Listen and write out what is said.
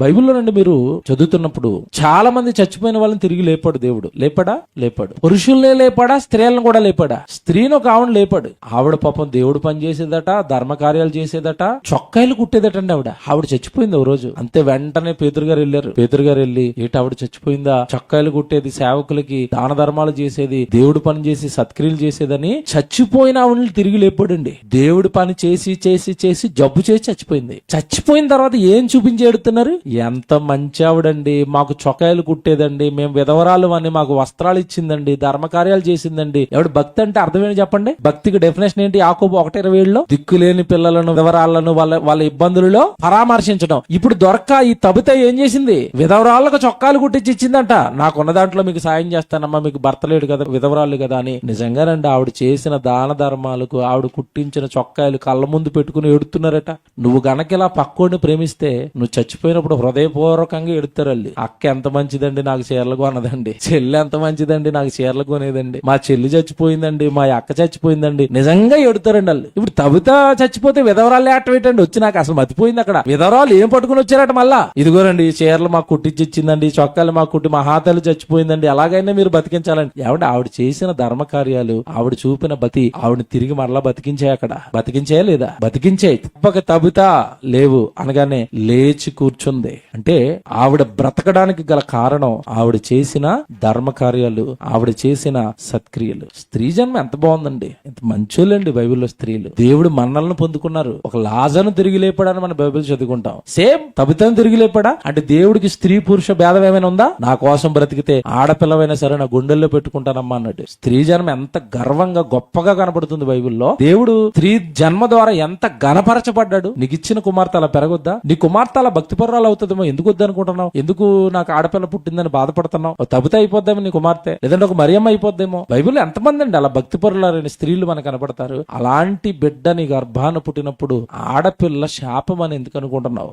బైబిల్లో నుండి మీరు చదువుతున్నప్పుడు చాలా మంది చచ్చిపోయిన వాళ్ళని తిరిగి లేపాడు దేవుడు. లేపాడా? లేపాడు. పురుషుల్నే లేపాడా? స్త్రీలను కూడా లేపాడా? స్త్రీని ఒక ఆవిడ లేపాడు. ఆవిడ పాపం దేవుడు పని చేసేదట ధర్మ కార్యాలు చేసేదట చొక్కాయలు కుట్టేదటండి ఆవిడ. ఆవిడ చచ్చిపోయింది ఓ రోజు. అంతే వెంటనే పేతురు గారు వెళ్ళారు. పేతురు గారు వెళ్ళి ఏటి ఆవిడ చచ్చిపోయిందా? చొక్కాయలు కుట్టేది సేవకులకి దాన ధర్మాలు చేసేది దేవుడు పని చేసి సత్క్రియలు చేసేదని చచ్చిపోయిన ఆవిడని తిరిగి లేపాడండి. దేవుడు పని చేసి చేసి చేసి జబ్బు చేసి చచ్చిపోయింది. చచ్చిపోయిన తర్వాత ఏం చూపించి ఎడుతున్నారు ఎంత మంచి ఆవిడండి మాకు చొక్కాయలు కుట్టేదండి. మేము విధవరాలు అని మాకు వస్త్రాలు ఇచ్చిందండి. ధర్మకార్యాలు చేసిందండి. ఎవడు భక్తి అంటే అర్థమేంటి చెప్పండి? భక్తికి డెఫినేషన్ ఏంటి? ఆకోబు ఒకటి ఇరవై ఏళ్ళలో దిక్కులేని పిల్లలను విధవరాలను వాళ్ళ వాళ్ళ ఇబ్బందులలో పరామర్శించడం. ఇప్పుడు దొరక్క ఈ తబిత ఏం చేసింది? విధవరాళ్ళకు చొక్కాలు కుట్టించి ఇచ్చిందంట. నాకున్న దాంట్లో మీకు సాయం చేస్తానమ్మా. మీకు భర్త లేడు కదా విధవరాలు కదా అని. నిజంగానండి ఆవిడ చేసిన దాన ధర్మాలకు ఆవిడ కుట్టించిన చొక్కాయలు కళ్ళ ముందు పెట్టుకుని ఎడుతున్నారట నువ్వు గనక ఇలా పక్కోడిని ప్రేమిస్తే నువ్వు చచ్చిపోయినప్పుడు హృదయపూర్వకంగా ఎడుతారు వాళ్ళు అక్క ఎంత మంచిదండి నాకు చీరలు కొనదండి చెల్లి ఎంత మంచిదండి నాకు చీరలు కొనేదండి. మా చెల్లి చచ్చిపోయిందండి మా అక్క చచ్చిపోయిందండి. నిజంగా ఎడుతారండి వాళ్ళు ఇప్పుడు తబిత చచ్చిపోతే విధవరాలు ఏటవేటండి వచ్చి నాకు అసలు మతిపోయింది అక్కడ. విధవరాలు ఏం పట్టుకుని వచ్చారట మళ్ళా? ఇదిగోరండి ఈ చీరలు మాకు కుట్టించి ఇచ్చిందండి చొక్కాలు మాకు కుట్టి మా హాతలు చచ్చిపోయిందండి. ఎలాగైనా మీరు బతికించాలండి. ఏమంటే ఆవిడ చేసిన ధర్మ కార్యాలు ఆవిడ చూపిన బతి ఆవిడ తిరిగి మరలా బతికించాయి అక్కడ. బతికించే లేదా? బతికించాయి. తప్పక తబితా లేవు అనగానే లేచి కూర్చుంది. అంటే ఆవిడ బ్రతకడానికి గల కారణం ఆవిడ చేసిన ధర్మ కార్యాలు ఆవిడ చేసిన సత్క్రియలు. స్త్రీ జన్మ ఎంత బాగుందండి. ఎంత మంచోళ్ళండి బైబిల్లో స్త్రీలు. దేవుడు మన్నలను పొందుకున్నారు. ఒక లాజను తిరిగి లేపడని మన బైబిల్ చదువుకుంటాం. సేమ్ తబితను తిరిగి లేపడా? అంటే దేవుడికి స్త్రీ పురుష భేదం ఏమైనా ఉందా? నా కోసం బ్రతికితే ఆడపిల్లవైనా సరే నా గుండెల్లో పెట్టుకుంటానమ్మా అన్నట్టు. స్త్రీ జన్మ ఎంత గర్వంగా గొప్పగా కనబడుతుంది బైబిల్లో. దేవుడు స్త్రీ జన్మ ద్వారా ఎంత గణపరచబడ్డాడు నీకు ఇచ్చిన కుమార్తె అలా పెరగొద్దా? నీ కుమార్తె అలా భక్తిపరురాలు అవుతుందేమో ఎందుకు వద్దు అనుకుంటున్నావు ఎందుకు నాకు ఆడపిల్ల పుట్టిందని బాధపడుతున్నావు? ఓ తబిత నీ కుమార్తె. లేదంటే ఒక మరియమ్మ అయిపోద్దేమో? బైబిల్ ఎంతమంది అండి అలా భక్తిపరులైన స్త్రీలు మనకు కనబడతారు అలాంటి బిడ్డని గర్భాన పుట్టినప్పుడు ఆడపిల్ల శాపం అని ఎందుకు అనుకుంటున్నావు?